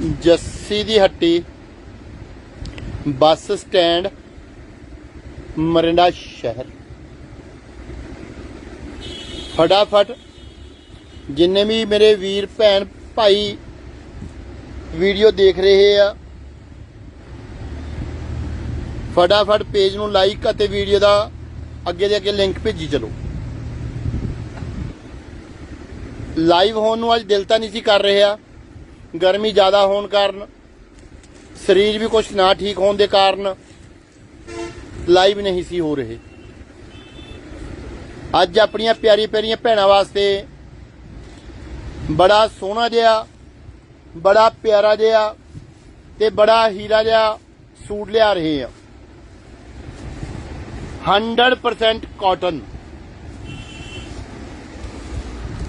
ਜੱਸੀ ਦੀ ਹੱਟੀ, bus stand, Morinda ਸ਼ਹਿਰ। ਫਟਾਫਟ ਜਿੰਨੇ ਵੀ ਮੇਰੇ ਵੀਰ, ਭੈਣ, ਭਾਈ ਵੀਡੀਓ ਦੇਖ ਰਹੇ ਆ, ਫਟਾਫਟ ਪੇਜ ਨੂੰ ਲਾਈਕ ਅਤੇ ਵੀਡੀਓ ਦਾ ਅੱਗੇ ਦੇ ਅੱਗੇ ਲਿੰਕ ਭੇਜੀ ਚਲੋ। ਲਾਈਵ ਹੋਣ ਨੂੰ ਅੱਜ ਦਿਲ ਤਾਂ ਨਹੀਂ ਸੀ ਕਰ ਰਿਹਾ। ਗਰਮੀ ਜ਼ਿਆਦਾ ਹੋਣ ਕਾਰਨ, ਸਰੀਰ ਵੀ ਕੁਝ ਨਾ ਠੀਕ ਹੋਣ ਦੇ ਕਾਰਨ ਲਾਈਵ ਨਹੀਂ ਸੀ ਹੋ ਰਹੇ। ਅੱਜ ਆਪਣੀਆਂ ਪਿਆਰੀ ਪਿਆਰੀਆਂ ਭੈਣਾਂ ਵਾਸਤੇ ਬੜਾ ਸੋਹਣਾ ਜਿਹਾ, ਬੜਾ ਪਿਆਰਾ ਜਿਹਾ ਤੇ ਬੜਾ ਹੀਰਾ ਜਿਹਾ ਸੂਟ ਲਿਆ ਰਹੇ ਆ 100% ਕਾਟਨ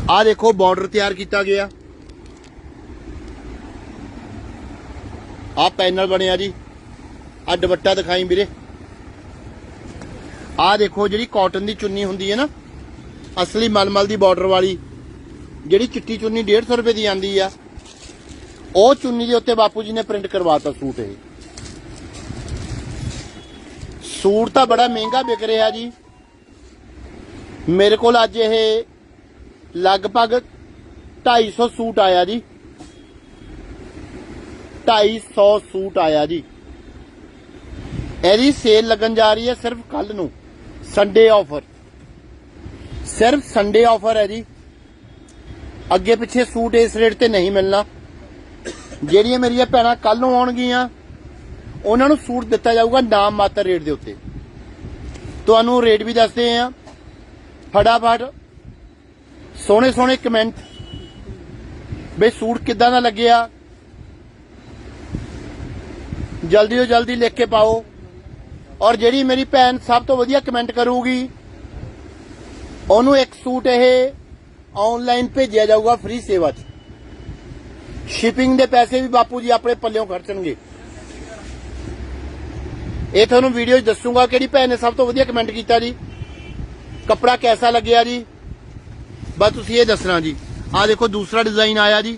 ਆ ਦੇਖੋ ਬਾਰਡਰ ਤਿਆਰ ਕੀਤਾ ਗਿਆ। ਆ ਪੈਨਲ ਬਣਿਆ ਜੀ। ਆ ਦੁਪੱਟਾ ਦਿਖਾਈ ਵੀਰੇ। ਆ ਦੇਖੋ ਜਿਹੜੀ ਕਾਟਨ ਦੀ ਚੁੰਨੀ ਹੁੰਦੀ ਹੈ ਨਾ, ਅਸਲੀ ਮਲਮਲ ਦੀ ਬਾਰਡਰ ਵਾਲੀ, ਜਿਹੜੀ ਚਿੱਟੀ ਚੁੰਨੀ 150 ਰੁਪਏ ਦੀ ਆਂਦੀ ਆ, ਉਹ ਚੁੰਨੀ ਦੇ ਉੱਤੇ ਬਾਪੂ ਜੀ ਨੇ ਪ੍ਰਿੰਟ ਕਰਵਾਤਾ ਸੂਟ ਇਹ। ਸੂਟ ਤਾਂ ਬੜਾ ਮਹਿੰਗਾ ਵਿਕ ਰਿਹਾ ਜੀ। ਮੇਰੇ ਕੋਲ ਅੱਜ ਇਹ ਲਗਭਗ 250 ਸੂਟ ਆਇਆ ਜੀ। 250 ਸੂਟ ਆਇਆ ਜੀ। ਇਹਦੀ ਸੇਲ ਲੱਗਣ ਜਾ ਰਹੀ ਹੈ ਸਿਰਫ ਕੱਲ ਨੂੰ ਸੰਡੇ ਆਫਰ ਸਿਰਫ ਸੰਡੇ ਆਫਰ ਹੈ ਜੀ। ਅੱਗੇ ਪਿੱਛੇ ਸੂਟ ਇਸ ਰੇਟ ਤੇ ਨਹੀਂ ਮਿਲਣਾ। ਜਿਹੜੀਆਂ ਮੇਰੀਆਂ ਭੈਣਾਂ ਕੱਲ ਨੂੰ ਆਉਣਗੀਆਂ, ਉਹਨਾਂ ਨੂੰ ਸੂਟ ਦਿੱਤਾ ਜਾਊਗਾ ਨਾਮ ਮਾਤਰ ਰੇਟ ਦੇ ਉੱਤੇ। ਤੁਹਾਨੂੰ ਰੇਟ ਵੀ ਦੱਸਦੇ ਆ ਫਟਾਫਟ ਸੋਹਣੇ ਸੋਹਣੇ ਕਮੈਂਟ ਬਈ ਸੂਟ ਕਿੱਦਾਂ ਦਾ ਲੱਗਿਆ? ਜਲਦੀ ਤੋਂ ਜਲਦੀ ਲਿਖ ਕੇ ਪਾਓ। ਔਰ ਜਿਹੜੀ ਮੇਰੀ ਭੈਣ ਸਭ ਤੋਂ ਵਧੀਆ ਕਮੈਂਟ ਕਰੂਗੀ, ਉਹਨੂੰ ਇੱਕ ਸੂਟ ਇਹ ਆਨਲਾਈਨ ਭੇਜਿਆ ਜਾਊਗਾ ਫ੍ਰੀ ਸੇਵਾ 'ਚ। ਸ਼ਿਪਿੰਗ ਦੇ ਪੈਸੇ ਵੀ ਬਾਪੂ ਜੀ ਆਪਣੇ ਪੱਲਿਓਂ ਖਰਚਣਗੇ। ਇਹ ਤੁਹਾਨੂੰ ਵੀਡੀਓ 'ਚ ਦੱਸੂਗਾ ਕਿਹੜੀ ਭੈਣ ਨੇ ਸਭ ਤੋਂ ਵਧੀਆ ਕਮੈਂਟ ਕੀਤਾ ਜੀ। ਕੱਪੜਾ ਕੈਸਾ ਲੱਗਿਆ ਜੀ? ਬਸ ਤੁਸੀਂ ਇਹ ਦੱਸਣਾ ਜੀ। ਆਹ ਦੇਖੋ ਦੂਸਰਾ ਡਿਜ਼ਾਈਨ ਆਇਆ ਜੀ।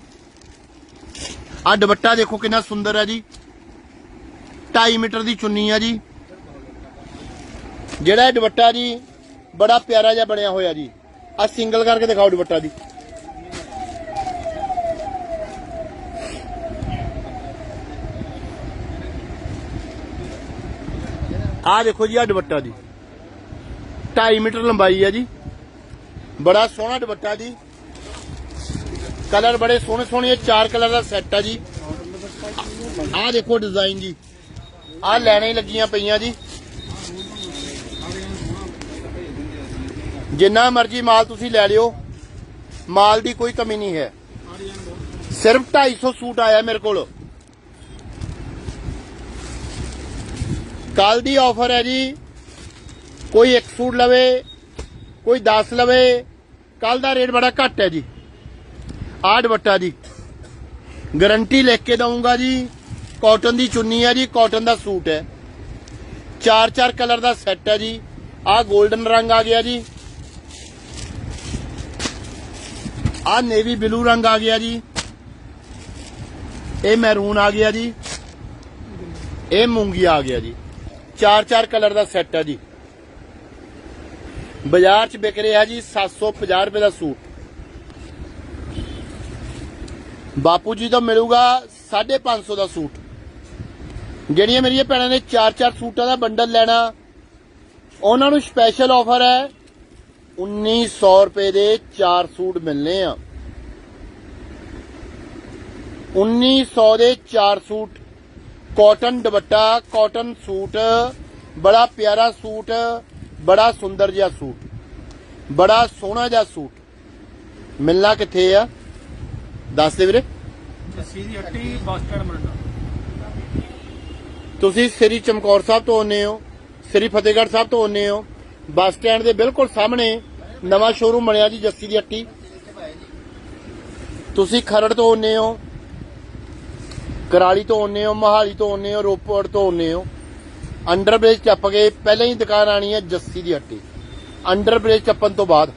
ਆਹ ਦੁਪੱਟਾ ਦੇਖੋ ਕਿੰਨਾ ਸੁੰਦਰ ਹੈ ਜੀ। 2.5 ਮੀਟਰ ਦੀ ਚੁੰਨੀ ਆ ਜੀ। ਜਿਹੜਾ ਇਹ ਦੁਪੱਟਾ ਜੀ, ਬੜਾ ਪਿਆਰਾ ਜਿਹਾ ਬਣਿਆ ਹੋਇਆ ਜੀ। ਆ ਸਿੰਗਲ ਕਰਕੇ ਦਿਖਾਓ ਦੁਪੱਟਾ ਜੀ। ਆ ਦੇਖੋ ਜੀ ਆ ਦੁਪੱਟਾ ਜੀ। 2.5 ਮੀਟਰ ਲੰਬਾਈ ਹੈ ਜੀ। ਬੜਾ ਸੋਹਣਾ ਦੁਪੱਟਾ ਜੀ। ਕਲਰ ਬੜੇ ਸੋਹਣੇ ਸੋਹਣੇ ਚਾਰ ਕਲਰ ਦਾ ਸੈੱਟ ਆ ਜੀ। ਆਹ ਦੇਖੋ ਡਿਜ਼ਾਈਨ ਜੀ। ਆਹ ਲੈਣੇ ਹੀ ਲੱਗੀਆਂ ਪਈਆਂ ਜੀ। ਜਿੰਨਾ ਮਰਜ਼ੀ ਮਾਲ ਤੁਸੀਂ ਲੈ ਲਿਓ, ਮਾਲ ਦੀ ਕੋਈ ਕਮੀ ਨਹੀਂ ਹੈ। ਸਿਰਫ 250 ਸੂਟ ਆਇਆ ਮੇਰੇ ਕੋਲ। ਕੱਲ ਦੀ ਆਫਰ ਹੈ ਜੀ, ਕੋਈ ਇੱਕ ਸੂਟ ਲਵੇ, ਕੋਈ 10 ਲਵੇ ਕੱਲ ਦਾ ਰੇਟ ਬੜਾ ਘੱਟ ਹੈ ਜੀ। ਆਹ ਦੁਪੱਟਾ ਜੀ ਗਾਰੰਟੀ ਲਿਖ ਕੇ ਦਊਂਗਾ ਜੀ। ਕਾਟਨ ਦੀ ਚੁੰਨੀ ਹੈ ਜੀ, ਕਾਟਨ ਦਾ ਸੂਟ ਹੈ। ਚਾਰ ਚਾਰ ਕਲਰ ਦਾ ਸੈੱਟ ਹੈ ਜੀ। ਆਹ 골ਡਨ ਰੰਗ ਆ ਗਿਆ ਜੀ। ਆਹ ਨੇਵੀ ਬਲੂ ਰੰਗ ਆ ਗਿਆ ਜੀ। ਇਹ ਮੈਰੂਨ ਆ ਗਿਆ ਜੀ। ਇਹ ਮੂੰਗੀ ਆ ਗਿਆ ਜੀ। ਚਾਰ ਚਾਰ ਕਲਰ ਦਾ ਸੈੱਟ ਹੈ ਜੀ। ਬਾਜ਼ਾਰ 'ਚ ਵਿਕ ਰਿਹਾ ਜੀ 750 ਰੁਪਏ ਦਾ ਸੂਟ। ਬਾਪੂ ਜੀ ਤੋਂ ਮਿਲੂਗਾ 550 ਦਾ ਸੂਟ। ਜਿਹੜੀਆਂ ਮੇਰੀਆਂ ਭੈਣਾਂ ਨੇ 4-4 ਸੂਟਾਂ ਦਾ ਬੰਡਲ ਲੈਣਾ, ਉਹਨਾਂ ਨੂੰ ਸਪੈਸ਼ਲ ਆਫਰ ਹੈ। 1900 ਰੁਪਏ ਦੇ 4 ਸੂਟ ਮਿਲਨੇ ਆ। 1900 ਦੇ 4 ਸੂਟ ਕਾਟਨ ਦੁਪੱਟਾ ਕਾਟਨ ਸੂਟ, ਬੜਾ ਪਿਆਰਾ ਸੂਟ, ਬੜਾ ਸੁੰਦਰ ਜਿਹਾ ਸੂਟ, ਬੜਾ ਸੋਹਣਾ ਜਿਹਾ ਸੂਟ। ਮਿਲਣਾ ਕਿੱਥੇ ਆ? ਦੱਸ ਦੇ ਵੀਰੇ। ਜੱਸੀ ਦੀ ਹੱਟੀ ਬੱਸ ਸਟੈਂਡ ਮੰਡਾ। ਤੁਸੀਂ ਸ੍ਰੀ ਚਮਕੌਰ ਸਾਹਿਬ ਤੋਂ ਆਉਂਦੇ ਹੋ, ਸ੍ਰੀ ਫਤਿਹਗੜ੍ਹ ਸਾਹਿਬ ਤੋਂ ਆਉਂਦੇ ਹੋ, ਬੱਸ ਸਟੈਂਡ ਦੇ ਬਿਲਕੁਲ ਸਾਹਮਣੇ ਨਵਾਂ ਸ਼ੋਰੂਮ ਬਣਿਆ ਜੀ ਜੱਸੀ ਦੀ ਹੱਟੀ। ਤੁਸੀਂ ਖਰੜ ਤੋਂ ਆਉਂਦੇ ਹੋ, ਕਰਾਲੀ ਤੋਂ ਆਉਂਦੇ ਹੋ, ਮਹਾਲੀ ਤੋਂ ਆਉਂਦੇ ਹੋ, ਰੋਪੜ ਤੋਂ ਆਉਂਦੇ ਹੋ। ਅੰਡਰਬ੍ਰਿਜ ਟੱਪ ਕੇ ਪਹਿਲਾਂ ਹੀ ਦੁਕਾਨ ਆਣੀ ਹੈ ਜੱਸੀ ਦੀ ਹੱਟੀ। ਅੰਡਰਬ੍ਰਿਜ ਟੱਪਣ ਤੋਂ ਬਾਅਦ।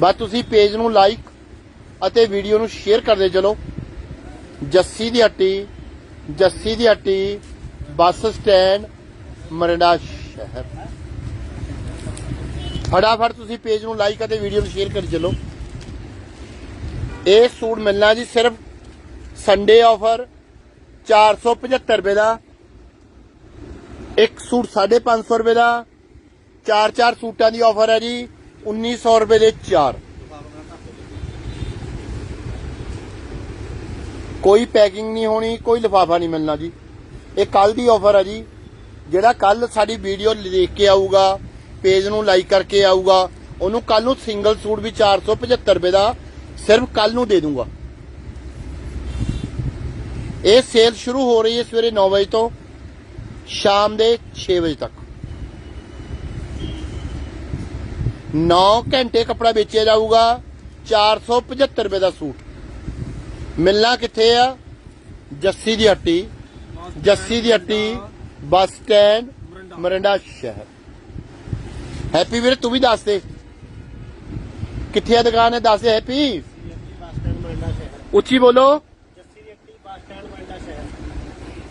ਬਸ ਤੁਸੀਂ ਪੇਜ ਨੂੰ ਲਾਈਕ ਅਤੇ ਵੀਡੀਓ ਨੂੰ ਸ਼ੇਅਰ ਕਰਦੇ ਚਲੋ। ਜੱਸੀ ਦੀ ਹੱਟੀ ਜੱਸੀ ਦੀ ਹੱਟੀ, ਬੱਸ ਸਟੈਂਡ ਮਰਿੰਡਾ ਸ਼ਹਿਰ। ਫਟਾਫਟ ਤੁਸੀਂ ਪੇਜ ਨੂੰ ਲਾਈਕ ਅਤੇ ਵੀਡੀਓ ਨੂੰ ਸ਼ੇਅਰ ਕਰੀ ਚੱਲੋ। ਇਹ ਸੂਟ ਮਿਲਣਾ ਜੀ ਸਿਰਫ ਸੰਡੇ ਆਫਰ 475 ਰੁਪਏ ਦਾ। ਇੱਕ ਸੂਟ 550 ਰੁਪਏ ਦਾ। ਚਾਰ ਚਾਰ ਸੂਟਾਂ ਦੀ ਆਫਰ ਹੈ ਜੀ 1900 ਰੁਪਏ ਦੇ ਚਾਰ। ਕੋਈ ਪੈਕਿੰਗ ਨਹੀਂ ਹੋਣੀ, ਕੋਈ ਲਿਫਾਫਾ ਨਹੀਂ ਮਿਲਣਾ ਜੀ। ਇਹ ਕੱਲ ਦੀ ਆਫਰ ਹੈ ਜੀ। ਜਿਹੜਾ ਕੱਲ ਸਾਡੀ ਵੀਡੀਓ ਦੇਖ ਕੇ ਆਊਗਾ ਪੇਜ ਨੂੰ ਲਾਈਕ ਕਰਕੇ ਆਊਗਾ, ਉਹਨੂੰ ਕੱਲ ਨੂੰ ਸਿੰਗਲ ਸੂਟ ਵੀ 475 ਰੁਪਏ ਦਾ ਸਿਰਫ ਕੱਲ ਨੂੰ ਦੇ ਦੂੰਗਾ। ਇਹ ਸੇਲ ਸ਼ੁਰੂ ਹੋ ਰਹੀ ਹੈ ਸਵੇਰੇ 9 ਵਜੇ ਤੋਂ ਸ਼ਾਮ ਦੇ 6 ਵਜੇ ਤੱਕ। 9 ਘੰਟੇ ਕੱਪੜਾ ਵੇਚਿਆ ਜਾਊਗਾ 475 ਰੁਪਏ ਦਾ ਸੂਟ। ਮਿਲਣਾ ਕਿੱਥੇ ਆ? ਜੱਸੀ ਦੀ ਹੱਟੀ। ਜੱਸੀ ਦੀ ਹੱਟੀ ਬੱਸ ਸਟੈਂਡ ਮਰਿੰਡਾ ਸ਼ਹਿਰ। ਹੈਪੀ ਵੀਰ, ਤੂੰ ਵੀ ਦੱਸ ਦੇ। ਕਿੱਥੇ ਆ ਦੁਕਾਨ ਹੈ? ਦੱਸ ਦੇ ਹੈਪੀ। ਉੱਚੀ ਬੋਲੋ।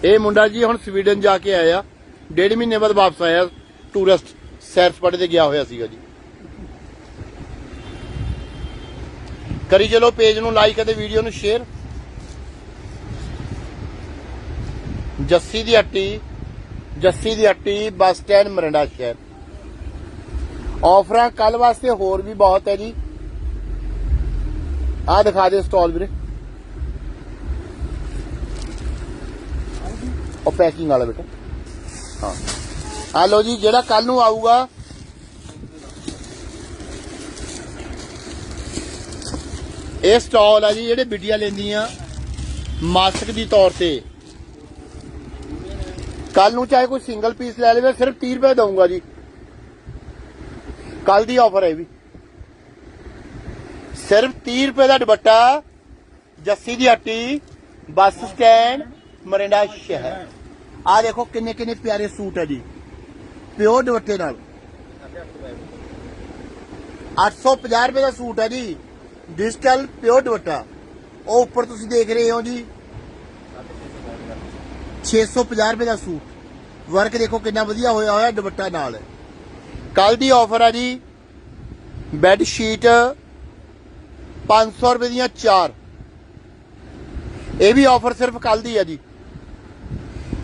ਇਹ ਮੁੰਡਾ ਜੀ ਹੁਣ ਸਵੀਡਨ ਜਾ ਕੇ ਆਇਆ। ਡੇਢ ਮਹੀਨੇ ਬਾਅਦ ਵਾਪਸ ਆਇਆ। ਟੂਰਿਸਟ ਸੈਰ ਸਪਾਟੇ ਤੇ ਗਿਆ ਹੋਇਆ ਸੀਗਾ ਜੀ। ਕਰੀ ਚਲੋ ਪੇਜ ਨੂੰ ਲਾਈਕ ਅਤੇ ਵੀਡੀਓ ਨੂੰ ਸ਼ੇਅਰ ਜੱਸੀ ਦੀ ਹੱਟੀ ਜੱਸੀ ਦੀ ਹੱਟੀ ਬੱਸ ਸਟੈਂਡ ਮਰਿੰਡਾ ਸ਼ਹਿਰ। ਆਫਰਾਂ ਕੱਲ ਵਾਸਤੇ ਹੋਰ ਵੀ ਬਹੁਤ ਹੈ ਜੀ। ਆ ਦਿਖਾ ਦੇ ਸਟਾਲ ਵੀਰੇ। ਉਹ ਪੈਕਿੰਗ ਵਾਲਾ ਬੇਟਾ। ਹਾਂ। ਆ ਲੋ ਜੀ, ਜਿਹੜਾ ਕੱਲ ਨੂੰ ਆਊਗਾ। ਇਹ ਸਟਾਲ ਆ ਜੀ, ਜਿਹੜੇ ਬਿਟੀਆਂ ਲੈਂਦੀਆਂ ਮਾਸਕ ਦੀ ਤੌਰ ਤੇ। ਕੱਲ ਨੂੰ ਚਾਹੇ ਕੋਈ ਸਿੰਗਲ ਪੀਸ ਲੈ ਲਵੇ, ਸਿਰਫ 30 ਰੁਪਏ ਦਊਂਗਾ ਜੀ। ਕੱਲ ਦੀ ਆਫਰ ਹੈ ਵੀ। ਸਿਰਫ 30 ਰੁਪਏ ਦਾ ਦੁਪੱਟਾ, ਜੱਸੀ ਦੀ ਹੱਟੀ, ਬੱਸ ਸਟੈਂਡ, ਮਰਿੰਡਾ ਸ਼ਹਿਰ। ਆ ਦੇਖੋ ਕਿੰਨੇ ਕਿੰਨੇ ਪਿਆਰੇ ਸੂਟ ਹੈ ਜੀ। ਪਿਓਰ ਦੁਪੱਟੇ ਨਾਲ। 850 ਰੁਪਏ ਦਾ ਸੂਟ ਹੈ ਜੀ। ਡਿਜੀਟਲ ਪਿਓਰ ਦੁਪੱਟਾ। ਉਹ ਉੱਪਰ ਤੁਸੀਂ ਦੇਖ ਰਹੇ ਹੋ ਜੀ। 650 ਰੁਪਏ ਦਾ ਸੂਟ। ਵਰਕ ਦੇਖੋ ਕਿੰਨਾ ਵਧੀਆ ਹੋਇਆ ਹੋਇਆ ਦੁਪੱਟਾ ਨਾਲ। ਕੱਲ ਦੀ ਆਫਰ ਆ ਜੀ ਬੈੱਡ ਸ਼ੀਟ 500 ਰੁਪਏ ਦੀਆਂ ਚਾਰ। ਇਹ ਵੀ ਆਫਰ ਸਿਰਫ ਕੱਲ ਦੀ ਆ ਜੀ।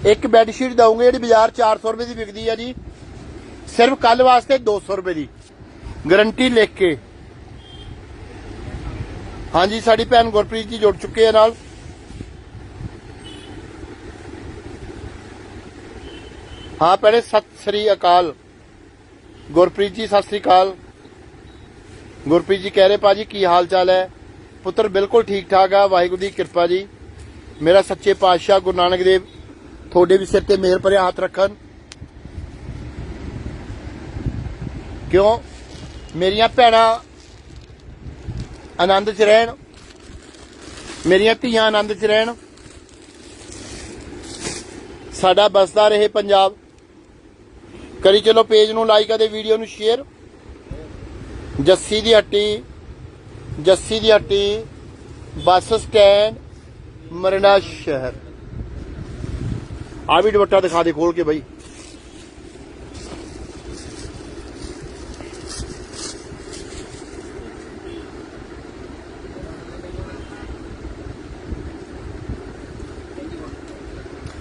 ਇੱਕ ਬੈੱਡ ਸ਼ੀਟ ਦਊਂਗੇ ਜਿਹੜੀ ਬਾਜ਼ਾਰ 400 ਰੁਪਏ ਦੀ ਵਿਕਦੀ ਆ ਜੀ। ਸਿਰਫ ਕੱਲ ਵਾਸਤੇ 200 ਰੁਪਏ ਦੀ। ਗਾਰੰਟੀ ਲਿਖ ਕੇ। ਹਾਂਜੀ, ਸਾਡੀ ਭੈਣ ਗੁਰਪ੍ਰੀਤ ਜੀ ਜੁੜ ਚੁੱਕੇ ਆ ਨਾਲ। ਹਾਂ ਭੈਣੇ, ਸਤਿ ਸ੍ਰੀ ਅਕਾਲ। ਗੁਰਪ੍ਰੀਤ ਜੀ, ਸਤਿ ਸ੍ਰੀ ਅਕਾਲ। ਗੁਰਪ੍ਰੀਤ ਜੀ ਕਹਿ ਰਹੇ ਪਾਜੀ ਕੀ ਹਾਲ ਚਾਲ ਹੈ? ਪੁੱਤਰ ਬਿਲਕੁਲ ਠੀਕ ਠਾਕ ਆ, ਵਾਹਿਗੁਰੂ ਦੀ ਕਿਰਪਾ ਜੀ। ਮੇਰਾ ਸੱਚੇ ਪਾਤਸ਼ਾਹ ਗੁਰੂ ਨਾਨਕ ਦੇਵ, ਤੁਹਾਡੇ ਵੀ ਸਿਰ ਤੇ ਮਿਹਰ ਭਰਿਆ ਹੱਥ ਰੱਖਣ। ਕਿਉਂ? ਮੇਰੀਆਂ ਭੈਣਾਂ ਆਨੰਦ 'ਚ ਰਹਿਣ। ਮੇਰੀਆਂ ਧੀਆਂ ਆਨੰਦ 'ਚ ਰਹਿਣ। ਸਾਡਾ ਬਸਦਾ ਰਹੇ ਪੰਜਾਬ। ਕਰੀ ਚਲੋ ਪੇਜ ਨੂੰ ਲਾਈਕ ਅਤੇ ਵੀਡੀਓ ਨੂੰ ਸ਼ੇਅਰ। ਜੱਸੀ ਦੀ ਹੱਟੀ, ਜੱਸੀ ਦੀ ਹੱਟੀ, ਬੱਸ ਸਟੈਂਡ, ਮਰਨਾ ਸ਼ਹਿਰ। ਆ ਵੀ ਦੁਪੱਟਾ ਦਿਖਾ ਦੇ ਖੋਲ ਕੇ ਬਾਈ।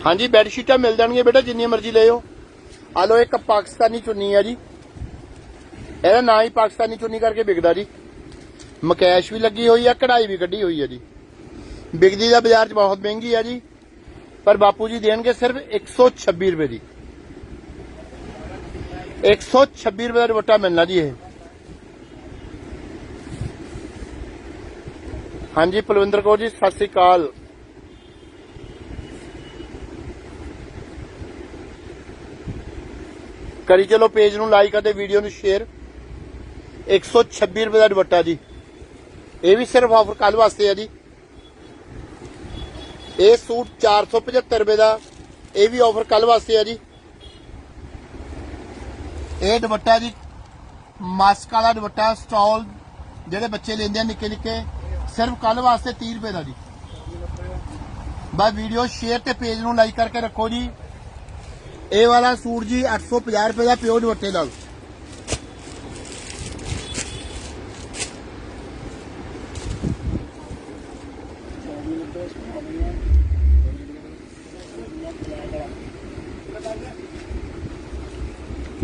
ਹਾਂਜੀ ਬੈੱਡ ਸ਼ੀਟਾਂ ਮਿਲ ਜਾਣਗੀਆਂ ਬੇਟਾ, ਜਿੰਨੀਆਂ ਮਰਜ਼ੀ ਲੈ ਜਾਓ ਆ ਲੋ ਇੱਕ ਪਾਕਿਸਤਾਨੀ ਚੁੰਨੀ ਆ ਜੀ। ਇਹਦਾ ਨਾਂ ਹੀ ਪਾਕਿਸਤਾਨੀ ਚੁੰਨੀ ਕਰਕੇ ਵਿਕਦਾ ਜੀ। ਮਕੈਸ਼ ਵੀ ਲੱਗੀ ਹੋਈ ਆ, ਕਢਾਈ ਵੀ ਕੱਢੀ ਹੋਈ ਆ ਜੀ। ਵਿਕਦੀ ਦਾ ਬਾਜ਼ਾਰ 'ਚ ਬਹੁਤ ਮਹਿੰਗੀ ਆ ਜੀ। ਪਰ ਬਾਪੂ ਜੀ ਦੇਣਗੇ ਸਿਰਫ 126 ਰੁਪਏ ਦੀ। 126 ਰੁਪਏ ਦਾ ਦੁਪੱਟਾ ਮਿਲਣਾ ਜੀ ਇਹ। ਹਾਂਜੀ, ਪਲਵਿੰਦਰ ਕੌਰ ਜੀ, ਸਤਿ ਸ੍ਰੀ ਅਕਾਲ। ਕਰੀ ਚਲੋ ਪੇਜ ਨੂੰ ਲਾਈਕ ਅਤੇ ਵੀਡੀਓ ਨੂੰ ਸ਼ੇਅਰ 126 ਰੁਪਏ ਦਾ ਦੁਪੱਟਾ ਜੀ। ਇਹ ਵੀ ਸਿਰਫ ਆਫਰ ਕੱਲ ਵਾਸਤੇ ਆ ਜੀ। ਇਹ ਸੂਟ 475 ਰੁਪਏ ਦਾ, ਇਹ ਵੀ ਆਫਰ ਕੱਲ ਵਾਸਤੇ ਆ ਜੀ। ਇਹ ਦੁਪੱਟਾ ਜੀ, ਮਾਸਕ ਵਾਲਾ ਦੁਪੱਟਾ, ਸਟਾਲ ਜਿਹੜੇ ਬੱਚੇ ਲੈਂਦੇ ਆ ਨਿੱਕੇ ਨਿੱਕੇ, ਸਿਰਫ ਕੱਲ ਵਾਸਤੇ 30 ਰੁਪਏ ਦਾ ਜੀ। ਬਸ ਵੀਡੀਓ ਸ਼ੇਅਰ ਤੇ ਪੇਜ ਨੂੰ ਲਾਈਕ ਕਰਕੇ ਰੱਖੋ ਜੀ। ਇਹ ਵਾਲਾ ਸੂਟ ਜੀ 850 ਰੁਪਏ ਦਾ ਪਿਓ ਦੁਪੱਟੇ ਨਾਲ।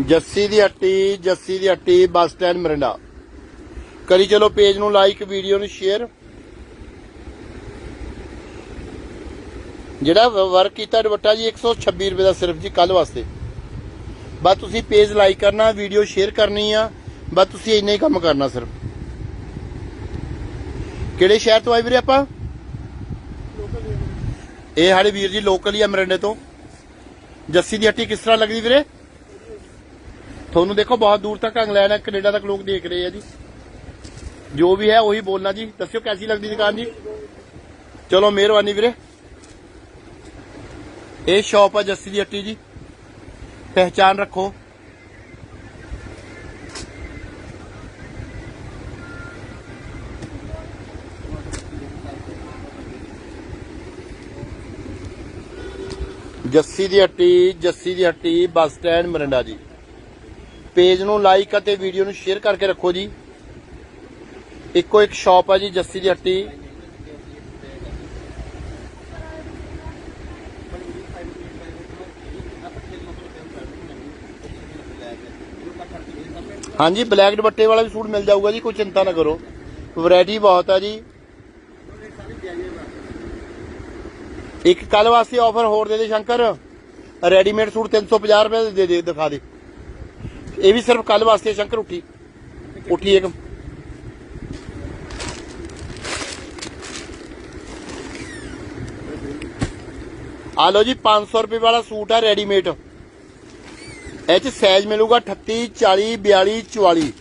ਜੱਸੀ ਦੀ ਹੱਟੀ, ਜੱਸੀ ਦੀ ਹੱਟੀ, ਬੱਸ ਸਟੈਂਡ, ਮਰਿੰਡਾ। ਕਰੀ ਚਲੋ ਪੇਜ ਨੂੰ ਲਾਈਕ ਵੀਡੀਓ ਨੂੰ ਸ਼ੇਅਰ ਜਿਹੜਾ ਵਰਕ ਕੀਤਾ ਦੁਪੱਟਾ ਜੀ 126 ਰੁਪਏ ਦਾ ਸਿਰਫ ਜੀ ਕੱਲ ਵਾਸਤੇ। ਬਸ ਤੁਸੀਂ ਪੇਜ ਲਾਈਕ ਕਰਨਾ ਵੀਡੀਓ ਸ਼ੇਅਰ ਕਰਨੀ ਆ, ਬਸ ਤੁਸੀਂ ਇੰਨਾ ਹੀ ਕੰਮ ਕਰਨਾ ਸਿਰਫ। ਕਿਹੜੇ ਸ਼ਹਿਰ ਤੋਂ ਆਏ ਵੀਰੇ ਆਪਾਂ? ਇਹ ਸਾਡੇ ਵੀਰ ਜੀ ਲੋਕਲ ਹੀ ਆ ਮਰਿੰਡੇ ਤੋਂ। ਜੱਸੀ ਦੀ ਹੱਟੀ ਕਿਸ ਤਰ੍ਹਾਂ ਲੱਗਦੀ ਵੀਰੇ? ਤੁਹਾਨੂੰ ਦੇਖੋ, ਬਹੁਤ ਦੂਰ ਤੱਕ ਇੰਗਲੈਂਡ ਹੈ ਕੈਨੇਡਾ ਤੱਕ ਲੋਕ ਦੇਖ ਰਹੇ ਆ ਜੀ। ਜੋ ਵੀ ਹੈ ਉਹੀ ਬੋਲਣਾ ਜੀ। ਦੱਸਿਓ, ਕੈਸੀ ਲੱਗਦੀ ਦੁਕਾਨ ਜੀ? ਚਲੋ, ਮਿਹਰਬਾਨੀ ਵੀਰੇ। ਇਹ ਸ਼ਾਪ ਆ ਜੱਸੀ ਦੀ ਹੱਟੀ ਜੀ। ਪਹਿਚਾਨ ਰੱਖੋ। ਜੱਸੀ ਦੀ ਹੱਟੀ, ਜੱਸੀ ਦੀ ਹੱਟੀ, bus stand Morinda ji. Page ਨੂੰ ਲਾਈਕ ਅਤੇ ਵੀਡੀਓ ਨੂੰ ਸ਼ੇਅਰ ਕਰਕੇ ਰੱਖੋ ਜੀ। ਇੱਕੋ ਇੱਕ ਸ਼ਾਪ ਆ ਜੀ ਜੱਸੀ ਦੀ ਹੱਟੀ। ਹਾਂਜੀ, ਬਲੈਕ ਦੁਪੱਟੇ ਵਾਲਾ ਵੀ ਸੂਟ ਮਿਲ ਜਾਊਗਾ ਜੀ, ਕੋਈ ਚਿੰਤਾ ਨਾ ਕਰੋ। ਵੈਰਾਈਟੀ ਬਹੁਤ ਆ ਜੀ। ਇੱਕ ਕੱਲ ਵਾਸਤੇ ਆਫਰ ਹੋਰ ਦੇ ਦੇ ਸ਼ੰਕਰ। ਰੈਡੀਮੇਡ ਸੂਟ 350 ਰੁਪਏ ਦੇ ਦੇ ਦੇ ਦਿਖਾ ਦੇ। ਇਹ ਵੀ ਸਿਰਫ ਕੱਲ ਵਾਸਤੇ ਸ਼ੰਕਰ, ਉੱਠੀ। ਉੱਠੀ ਇੱਕ। ਆ ਲਓ ਜੀ 500 ਰੁਪਏ ਵਾਲਾ ਸੂਟ ਆ ਰੈਡੀਮੇਡ ਇਹ ਚ ਸਾਈਜ਼ ਮਿਲੂਗਾ 38 40 42 44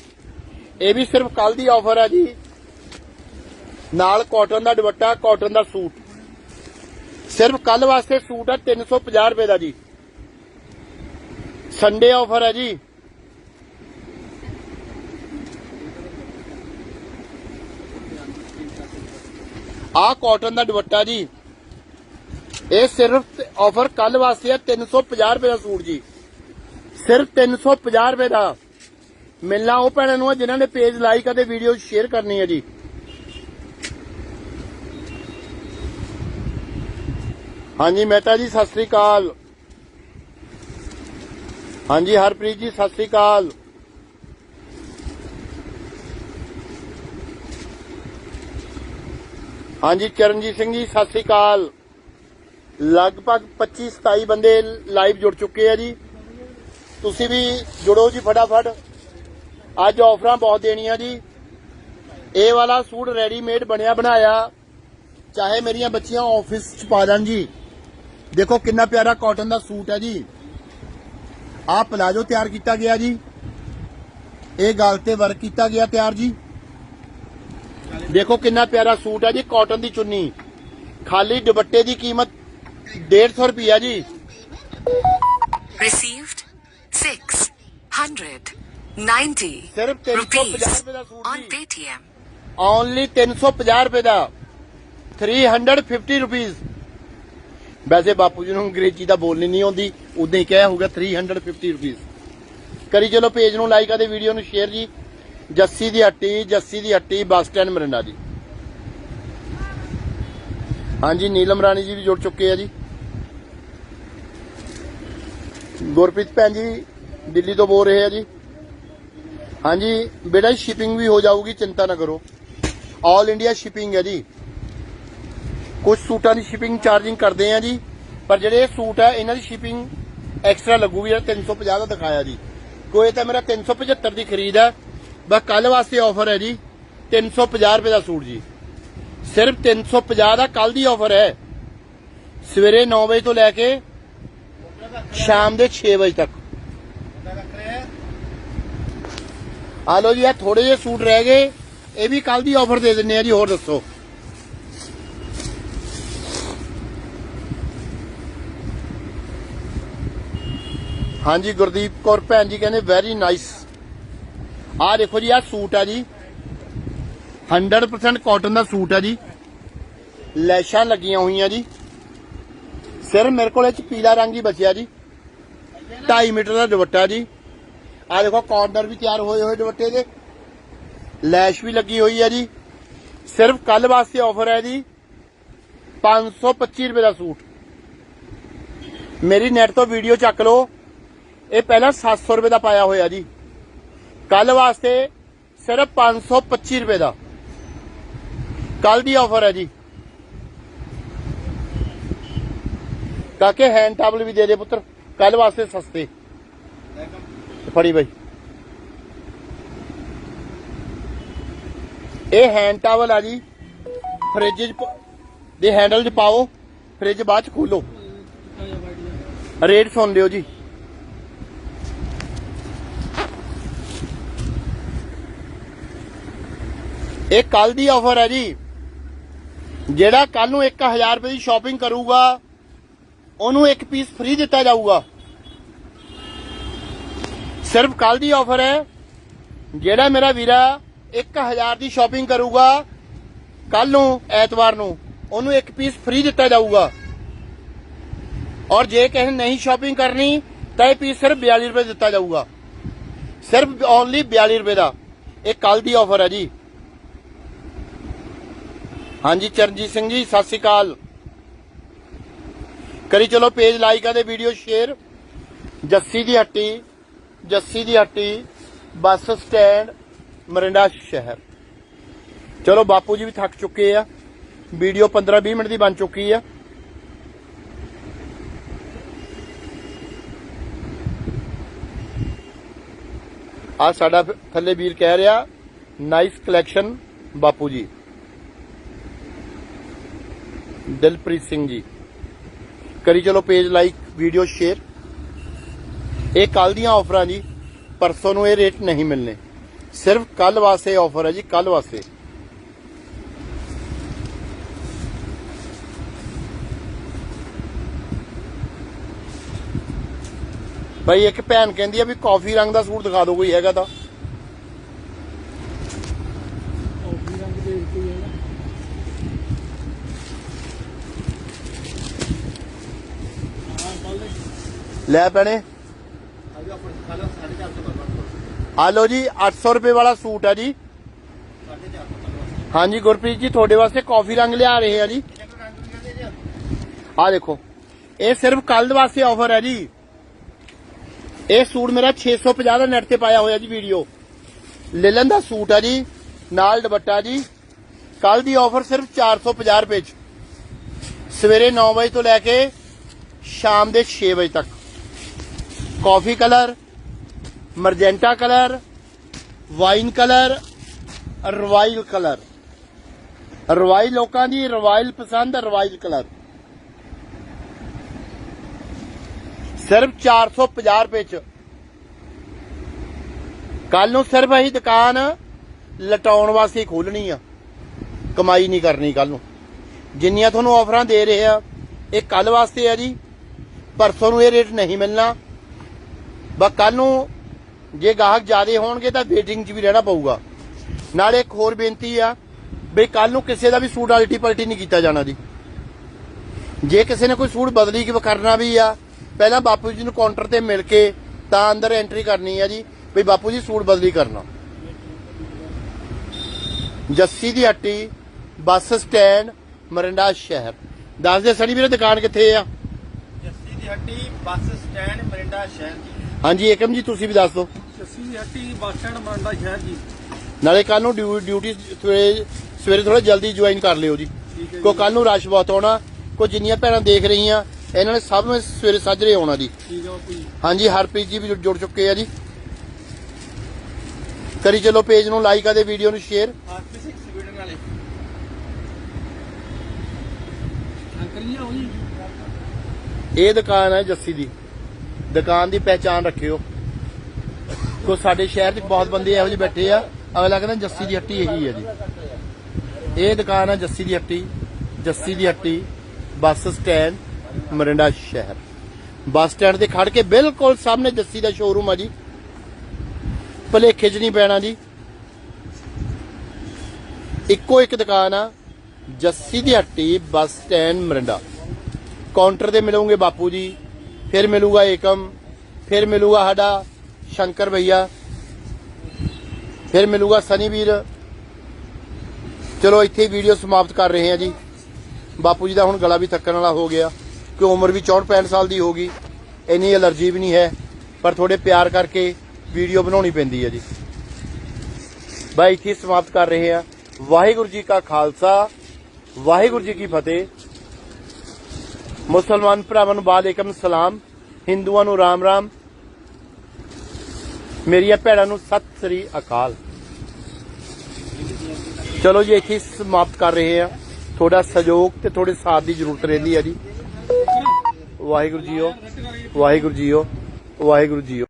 ਇਹ ਵੀ ਸਿਰਫ ਕੱਲ ਦੀ ਆਫਰ ਆ ਜੀ। ਨਾਲ ਕਾਟਨ ਦਾ ਦੁਪੱਟਾ ਕਾਟਨ ਦਾ ਸੂਟ। ਸਿਰਫ ਕੱਲ ਵਾਸਤੇ ਸੂਟ ਆ 350 ਰੁਪਏ ਦਾ ਜੀ। ਸੰਡੇ ਆਫਰ ਹੈ ਜੀ। ਆ ਕਾਟਨ ਦਾ ਦੁਪੱਟਾ ਜੀ। ਇਹ ਸਿਰਫ ਆਫਰ ਕੱਲ ਵਾਸਤੇ ਹੈ 350 ਰੁਪਏ ਦਾ ਸੂਟ ਜੀ। ਸਿਰਫ 350 ਰੁਪਏ ਦਾ। ਮਿਲਣਾ ਉਹ ਭੈਣਾਂ ਨੂੰ ਜਿਨ੍ਹਾਂ ਨੇ ਪੇਜ ਲਾਈਕ ਅਤੇ ਵੀਡੀਓ ਸ਼ੇਅਰ ਕਰਨੀ ਹੈ ਜੀ। ਹਾਂਜੀ, ਮਹਿਤਾ ਜੀ, ਸਤਿ ਸ੍ਰੀ ਅਕਾਲ। ਹਾਂਜੀ, ਹਰਪ੍ਰੀਤ ਜੀ, ਸਤਿ ਸ੍ਰੀ ਅਕਾਲ। ਹਾਂਜੀ, ਚਰਨਜੀਤ ਸਿੰਘ ਜੀ, ਸਤਿ ਸ੍ਰੀ ਅਕਾਲ। ਲਗਭਗ 25 27 ਬੰਦੇ ਲਾਈਵ ਜੁੜ ਚੁੱਕੇ ਆ ਜੀ। ਤੁਸੀਂ ਵੀ ਜੁੜੋ ਜੀ ਫਟਾਫਟ। ਅੱਜ ਆਫਰਾਂ ਬਹੁਤ ਦੇਣੀਆਂ ਜੀ। ਇਹ ਵਾਲਾ ਸੂਟ ਰੈਡੀਮੇਡ ਬਣਿਆ ਬਣਾਇਆ। ਚਾਹੇ ਮੇਰੀਆਂ ਬੱਚੀਆਂ ਆਫਿਸ ਚ ਪਾ ਦੇਣ ਜੀ। ਦੇਖੋ ਕਿੰਨਾ ਪਿਆਰਾ ਕਾਟਨ ਦਾ ਸੂਟ ਹੈ ਜੀ। ਆਹ ਪਲਾਜੋ ਤਿਆਰ ਕੀਤਾ ਗਿਆ ਜੀ। ਇਹ ਗੱਲ ਤੇ ਵਰਕ ਕੀਤਾ ਗਿਆ ਤਿਆਰ ਜੀ। ਦੇਖੋ ਕਿੰਨਾ ਪਿਆਰਾ ਸੂਟ ਹੈ ਜੀ ਕਾਟਨ ਦੀ ਚੁੰਨੀ। ਖਾਲੀ ਦੁਪੱਟੇ ਦੀ ਕੀਮਤ 150 ਰੁਪਿਆ ਜੀ। Received 690 ਸਿਰਫ 350 rupees ਰੁਪਏ ਦਾ ਸੂਟ on ਜੀ। Paytm. ਓਨਲੀ 350 ਰੁਪਏ ਦਾ। 350 ਰੁਪੀਸ ਵੈਸੇ ਬਾਪੂ ਜੀ ਨੂੰ ਅੰਗਰੇਜ਼ੀ ਤਾਂ ਬੋਲਣੀ ਨਹੀਂ ਆਉਂਦੀ। ਉਦਾਂ ਹੀ ਕਹਿ ਹੋਊਗਾ 350 ਰੁਪੀਸ ਕਰੀ ਚਲੋ ਪੇਜ ਨੂੰ ਲਾਈਕ ਅਤੇ ਵੀਡੀਓ ਨੂੰ ਸ਼ੇਅਰ ਜੀ। ਜੱਸੀ ਦੀ ਹੱਟੀ ਜੱਸੀ ਦੀ ਹੱਟੀ ਬੱਸ ਸਟੈਂਡ ਮਰਿੰਡਾ ਜੀ। ਹਾਂਜੀ ਨੀਲਮ ਰਾਣੀ ਜੀ ਵੀ ਜੁੜ ਚੁੱਕੇ ਆ ਜੀ। ਗੁਰਪ੍ਰੀਤ ਭੈਣ ਜੀ ਦਿੱਲੀ ਤੋਂ ਬੋਲ ਰਹੇ ਆ ਜੀ। ਹਾਂਜੀ, ਬੇਟਾ ਸ਼ਿਪਿੰਗ ਵੀ ਹੋ ਜਾਊਗੀ, ਚਿੰਤਾ ਨਾ ਕਰੋ। ਆਲ ਇੰਡੀਆ ਸ਼ਿਪਿੰਗ ਹੈ ਜੀ। ਕੁਝ ਸੂਟਾਂ ਦੀ ਸ਼ਿਪਿੰਗ ਚਾਰਜਿੰਗ ਕਰਦੇ ਆ ਜੀ, ਪਰ ਜਿਹੜੇ ਸੂਟ ਆ, ਇਹਨਾਂ ਦੀ ਸ਼ਿਪਿੰਗ ਐਕਸਟਰਾ ਲੱਗੂਗੀ, ਜਿਹੜਾ 350 ਦਾ ਦਿਖਾਇਆ ਜੀ। ਕੋਈ ਤਾਂ ਮੇਰਾ 375 ਦੀ ਖਰੀਦ ਹੈ, ਬਸ ਕੱਲ ਵਾਸਤੇ ਆਫਰ ਹੈ ਜੀ 350 ਰੁਪਏ ਦਾ ਸੂਟ ਜੀ। ਸਿਰਫ 350 ਦਾ ਕੱਲ ਦੀ ਆਫਰ ਹੈ। ਸਵੇਰੇ 9 ਵਜੇ ਤੋਂ ਲੈ ਕੇ ਸ਼ਾਮ ਦੇ 6 ਵਜੇ ਤੱਕ। ਆ ਲੋ ਜੀ, ਇਹ ਥੋੜੇ ਜਿਹੇ ਸੂਟ ਰਹਿ ਗਏ। ਇਹ ਵੀ ਕੱਲ ਦੀ ਆਫਰ ਦੇ ਦਿੰਨੇ ਆ ਜੀ, ਹੋਰ ਦੱਸੋ। ਹਾਂਜੀ, ਗੁਰਦੀਪ ਕੌਰ ਭੈਣ ਜੀ ਕਹਿੰਦੇ ਵੈਰੀ ਨਾਈਸ ਆਹ ਦੇਖੋ ਜੀ, ਆਹ ਸੂਟ ਆ ਜੀ। 100% ਕਾਟਨ ਦਾ ਸੂਟ ਆ ਜੀ। ਲੈਸ਼ਾਂ ਲੱਗੀਆਂ ਹੋਈਆਂ ਜੀ। ਸਿਰ ਮੇਰੇ ਕੋਲ ਇਹ ਚ ਪੀਲਾ ਰੰਗ ਹੀ ਬਚਿਆ ਜੀ। 2.5 ਮੀਟਰ ਦਾ ਦੁਪੱਟਾ ਜੀ। ਆ ਦੇਖੋ ਕਾਰਨਰ ਵੀ ਤਿਆਰ ਹੋਏ ਹੋਏ ਦੁਪੱਟੇ ਦੇ ਲੈਸ਼ ਵੀ ਲੱਗੀ ਹੋਈ ਹੈ ਜੀ। ਸਿਰਫ ਕੱਲ ਵਾਸਤੇ ਆਫਰ ਹੈ ਜੀ। 525 ਰੁਪਏ ਦਾ ਸੂਟ। ਮੇਰੀ ਨੈਟ ਤੋਂ ਵੀਡੀਓ ਚੱਕ ਲਓ। ਇਹ ਪਹਿਲਾਂ 700 ਰੁਪਏ ਦਾ ਪਾਇਆ ਹੋਇਆ ਜੀ। ਕੱਲ ਵਾਸਤੇ ਸਿਰਫ 525 ਰੁਪਏ ਦਾ। ਕੱਲ ਦੀ ਆਫਰ ਹੈ ਜੀ। ਕਾਕੇ ਹੈਂਡ ਟਾਵਲ ਵੀ ਦੇ ਦੇ ਪੁੱਤਰ। ਕੱਲ ਵਾਸਤੇ ਸਸਤੇ। ਫੜੀ ਬਾਈ। ਇਹ ਹੈਂਡ ਟਾਵਲ ਆ ਜੀ। ਫ੍ਰਿਜ ਦੇ ਹੈਂਡਲ 'ਚ ਪਾਓ ਫ੍ਰਿਜ ਬਾਅਦ 'ਚ ਖੋਲੋ। ਰੇਟ ਸੁਣ ਲਿਓ ਜੀ। ਇਹ ਕੱਲ ਦੀ ਆਫਰ ਹੈ ਜੀ। ਜਿਹੜਾ ਕੱਲ ਨੂੰ 1000 ਰੁਪਏ ਦੀ ਸ਼ਾਪਿੰਗ ਕਰੂਗਾ, ਉਹਨੂੰ ਇੱਕ ਪੀਸ ਫ੍ਰੀ ਦਿੱਤਾ ਜਾਊਗਾ। ਸਿਰਫ ਕੱਲ ਦੀ ਆਫਰ ਹੈ। ਜਿਹੜਾ ਮੇਰਾ ਵੀਰਾ 1000 ਦੀ ਸ਼ਾਪਿੰਗ ਕਰੂਗਾ ਕੱਲ ਨੂੰ, ਐਤਵਾਰ ਨੂੰ, ਉਹਨੂੰ ਇੱਕ ਪੀਸ ਫ੍ਰੀ ਦਿੱਤਾ ਜਾਊਗਾ। ਔਰ ਜੇ ਕਿਸੇ ਨੇ ਨਹੀਂ ਸ਼ਾਪਿੰਗ ਕਰਨੀ, ਤਾਂ ਇਹ ਪੀਸ ਸਿਰਫ 42 ਰੁਪਏ ਦਿੱਤਾ ਜਾਊਗਾ। ਸਿਰਫ ਓਨਲੀ 42 ਰੁਪਏ ਦਾ। ਇਹ ਕੱਲ ਦੀ ਆਫਰ ਹੈ ਜੀ। ਹਾਂਜੀ, ਚਰਨਜੀਤ ਸਿੰਘ ਜੀ, ਸਤਿ ਸ਼੍ਰੀ ਅਕਾਲ। ਕਰੀ ਚਲੋ ਪੇਜ ਲਾਈਕ ਆ ਅਤੇ ਵੀਡੀਓ ਸ਼ੇਅਰ ਜੱਸੀ ਦੀ ਹੱਟੀ। ਜੱਸੀ ਦੀ ਹੱਟੀ ਬੱਸ ਸਟੈਂਡ, ਮਰਿੰਡਾ ਸ਼ਹਿਰ। ਚਲੋ, ਬਾਪੂ ਜੀ ਵੀ ਥੱਕ ਚੁੱਕੇ ਆ। ਵੀਡੀਓ 15 20 ਮਿੰਟ ਦੀ ਬਣ ਚੁੱਕੀ ਆ। ਆ ਸਾਡਾ ਥੱਲੇ ਵੀਰ ਕਹਿ ਰਿਹਾ ਨਾਈਸ ਕਲੈਕਸ਼ਨ ਬਾਪੂ ਜੀ। ਦਿਲਪ੍ਰੀਤ ਸਿੰਘ ਜੀ। ਕਰੀ ਚਲੋ ਪੇਜ ਲਾਈਕ ਵੀਡੀਓ ਸ਼ੇਅਰ ਇਹ ਕੱਲ ਦੀਆਂ ਆਫਰਾਂ ਜੀ ਪਰਸੋਂ ਨੂੰ ਇਹ ਰੇਟ ਨਹੀਂ ਮਿਲਨੇ ਸਿਰਫ ਕੱਲ ਵਾਸਤੇ ਆਫਰ ਹੈ ਜੀ ਕੱਲ ਵਾਸਤੇ। ਭਾਈ ਇੱਕ ਭੈਣ ਕਹਿੰਦੀ ਆ ਵੀ ਕਾਫੀ ਰੰਗ ਦਾ ਸੂਟ ਦਿਖਾ ਦਿਓ ਕੋਈ ਹੈਗਾ ਤਾਂ। ਕਾਫੀ ਰੰਗ ਦੇ ਕੋਈ ਹੈਗਾ। ਹਾਂ ਕੱਲ ਲੈ ਪੈਣੇ ਆ ਲਓ ਜੀ 800 ਰੁਪਏ ਵਾਲਾ ਸੂਟ ਹੈ ਜੀ। ਹਾਂਜੀ, ਗੁਰਪ੍ਰੀਤ ਜੀ, ਤੁਹਾਡੇ ਵਾਸਤੇ ਕਾਫੀ ਰੰਗ ਲਿਆ ਰਹੇ ਆ ਜੀ। ਆ ਦੇਖੋ, ਇਹ ਸਿਰਫ ਕੱਲ ਵਾਸਤੇ ਆਫਰ ਹੈ ਜੀ। ਇਹ ਸੂਟ ਮੇਰਾ 650 ਦਾ ਨੈਟ ਤੇ ਪਾਇਆ ਹੋਇਆ ਜੀ ਵੀਡੀਓ ਲੈਲਨ ਦਾ ਸੂਟ ਹੈ ਜੀ, ਨਾਲ ਦੁਪੱਟਾ ਜੀ। ਕੱਲ ਦੀ ਆਫਰ ਸਿਰਫ 450 ਰੁਪਏ ਚ। ਸਵੇਰੇ 9 ਵਜੇ ਤੋਂ ਲੈ ਕੇ ਸ਼ਾਮ ਦੇ 6 ਵਜੇ ਤੱਕ। Coffee colour magenta colour wine colour royal colour royal ਲੋਕਾਂ ਦੀ ਰਵਾਇਲ ਪਸੰਦ ਰਵਾਇਲ ਕਲਰ ਸਿਰਫ 450 ਰੁਪਏ ਚ ਕੱਲ ਨੂੰ ਸਿਰਫ ਅਸੀਂ ਦੁਕਾਨ ਲਟਾਉਣ ਵਾਸਤੇ ਹੀ ਖੋਲਣੀ ਆ ਕਮਾਈ ਨਹੀਂ ਕਰਨੀ ਕੱਲ ਨੂੰ ਜਿੰਨੀਆਂ ਤੁਹਾਨੂੰ ਆਫਰਾਂ ਦੇ ਰਹੇ ਆ ਇਹ ਕੱਲ ਵਾਸਤੇ ਆ ਜੀ ਪਰਸੋਂ ਨੂੰ ਇਹ ਰੇਟ ਨਹੀਂ ਮਿਲਣਾ ਬਸ ਕੱਲ ਨੂੰ ਜੇ ਗਾਹਕ ਜ਼ਿਆਦੇ ਹੋਣਗੇ ਤਾਂ ਵੇਟਿੰਗ 'ਚ ਵੀ ਰਹਿਣਾ ਪਊਗਾ। ਨਾਲ ਇੱਕ ਹੋਰ ਬੇਨਤੀ ਆ, ਬਈ ਕੱਲ ਨੂੰ ਕਿਸੇ ਦਾ ਵੀ ਸੂਟ ਅਲਟੀ ਪਲਟੀ ਨਹੀਂ ਕੀਤਾ ਜਾਣਾ ਜੀ। ਜੇ ਕਿਸੇ ਨੇ ਕੋਈ ਸੂਟ ਬਦਲੀ ਕਿ ਕਰਨਾ ਵੀ ਆ, ਪਹਿਲਾਂ ਬਾਪੂ ਜੀ ਨੂੰ ਕਾਊਂਟਰ ਤੇ ਮਿਲ ਕੇ ਤਾਂ ਅੰਦਰ ਐਂਟਰੀ ਕਰਨੀ ਆ ਜੀ, ਬਈ ਬਾਪੂ ਜੀ ਸੂਟ ਬਦਲੀ ਕਰਨਾ। ਜੱਸੀ ਦੀ ਹੱਟੀ, ਬੱਸ ਸਟੈਂਡ, ਮਰਿੰਡਾ ਸ਼ਹਿਰ। ਦੱਸ ਦੇ, ਸਣੀ ਵੀਰੇ ਦੁਕਾਨ ਕਿੱਥੇ ਆ? ਜੱਸੀ ਦੀ ਹੱਟੀ, ਬੱਸ ਸਟੈਂਡ, ਮਰਿੰਡਾ ਸ਼ਹਿਰ ਹਾਂਜੀ ਏਕਮ ਜੀ ਤੁਸੀਂ ਵੀ ਦੱਸ ਦਿਓ। ਦੀ ਹੱਟੀ ਬੱਸ ਸਟੈਂਡ ਸ਼ਹਿਰ ਜੀ। ਨਾਲੇ ਕੱਲ ਨੂੰ ਡਿਊ- ਡਿਊਟੀ ਸਵੇਰੇ ਸਵੇਰੇ ਥੋੜਾ ਜਲਦੀ ਜੁਆਇਨ ਕਰ ਲਿਓ ਜੀ। ਠੀਕ ਹੈ ਕੋ ਜੀ ਕੱਲ ਨੂੰ ਰਸ਼ ਬਹੁਤ ਆਉਣਾ। ਕੋ ਜਿੰਨੀਆਂ ਭੈਣਾਂ ਦੇਖ ਰਹੀਆਂ ਇਹਨਾਂ ਨੇ ਸਭ ਨੂੰ ਸਵੇਰੇ ਸਾਜਰੇ ਆਉਣਾ ਜੀ। ਠੀਕ ਹਾਂਜੀ ਹਰਪ੍ਰੀਤ ਜੀ ਵੀ ਜੁੜ- ਜੁੜ ਚੁੱਕੇ ਆ ਜੀ। ਕਰੀ ਚਲੋ ਪੇਜ ਨੂੰ ਲਾਈਕ ਅਤੇ ਵੀਡੀਓ ਨੂੰ ਸ਼ੇਅਰ। ਆਰਪੀ 6 ਬਿਲਡਿੰਗ ਵਾਲੇ। ਅੰਕਲ ਜੀ ਆਓ ਜੀ। ਇਹ ਦੁਕਾਨ ਹੈ ਜੱਸੀ ਦੀ। ਦੁਕਾਨ ਦੀ ਪਹਿਚਾਨ ਰੱਖਿਓ। ਕੋ ਸਾਡੇ ਸ਼ਹਿਰ 'ਚ ਬਹੁਤ ਬੰਦੇ ਇਹੋ ਜਿਹੇ ਬੈਠੇ ਆ। ਅਗਲਾ ਕਹਿੰਦਾ ਜੱਸੀ ਦੀ ਹੱਟੀ ਇਹੀ ਹੈ ਜੀ। ਇਹ ਦੁਕਾਨ ਆ ਜੱਸੀ ਦੀ ਹੱਟੀ, ਜੱਸੀ ਦੀ ਹੱਟੀ, ਬੱਸ ਸਟੈਂਡ, ਮਰਿੰਡਾ ਸ਼ਹਿਰ। ਬੱਸ ਸਟੈਂਡ ਤੇ ਖੜ ਕੇ ਬਿਲਕੁਲ ਸਾਹਮਣੇ ਜੱਸੀ ਦਾ ਸ਼ੋਰੂਮ ਆ ਜੀ। ਭਲੇਖੇ 'ਚ ਨਹੀਂ ਪੈਣਾ ਜੀ। ਇੱਕੋ ਇੱਕ ਦੁਕਾਨ ਆ, ਜੱਸੀ ਦੀ ਹੱਟੀ, ਬੱਸ ਸਟੈਂਡ, ਮਰਿੰਡਾ। ਕਾਊਂਟਰ ਤੇ ਮਿਲੂਗੇ ਬਾਪੂ ਜੀ। ਫਿਰ ਮਿਲੂਗਾ ਏਕਮ ਫਿਰ ਮਿਲੂਗਾ ਸਾਡਾ ਸ਼ੰਕਰ ਭਈਆ ਫਿਰ ਮਿਲੂਗਾ ਸਨੀ ਵੀਰ ਚਲੋ ਇੱਥੇ ਵੀਡੀਓ ਸਮਾਪਤ ਕਰ ਰਹੇ ਹਾਂ ਜੀ ਬਾਪੂ ਜੀ ਦਾ ਹੁਣ ਗਲਾ ਵੀ ਥੱਕਣ ਵਾਲਾ ਹੋ ਗਿਆ ਕਿ ਉਮਰ ਵੀ 64 65 ਸਾਲ ਦੀ ਹੋ ਗਈ ਇੰਨੀ ਐਲਰਜੀ ਵੀ ਨਹੀਂ ਹੈ ਪਰ ਥੋੜੇ ਪਿਆਰ ਕਰਕੇ ਵੀਡੀਓ ਬਣਾਉਣੀ ਪੈਂਦੀ ਹੈ ਜੀ ਬਾਈ ਇੱਥੇ ਸਮਾਪਤ ਕਰ ਰਹੇ ਹਾਂ ਵਾਹਿਗੁਰੂ ਜੀ ਕਾ ਖਾਲਸਾ ਵਾਹਿਗੁਰੂ ਜੀ ਕੀ ਫਤਿਹ ਮੁਸਲਮਾਨ ਭਰਾਵਾਂ ਨੂੰ ਵਾਲੇਕਮ ਸਲਾਮ, ਹਿੰਦੂਆਂ ਨੂੰ ਰਾਮ ਰਾਮ। ਮੇਰੀਆਂ ਭੈਣਾਂ ਨੂੰ ਸਤਿ ਸ੍ਰੀ ਅਕਾਲ। ਚਲੋ ਜੀ, ਇੱਥੇ ਸਮਾਪਤ ਕਰ ਰਹੇ ਆ ਥੋੜਾ ਸਹਿਯੋਗ ਤੇ ਥੋੜੇ ਸਾਥ ਦੀ ਜ਼ਰੂਰਤ ਰਹਿੰਦੀ ਆ ਜੀ। ਵਾਹਿਗੁਰੂ ਜੀਓ ਵਾਹਿਗੁਰੂ ਜੀਓ ਵਾਹਿਗੁਰੂ ਜੀਓ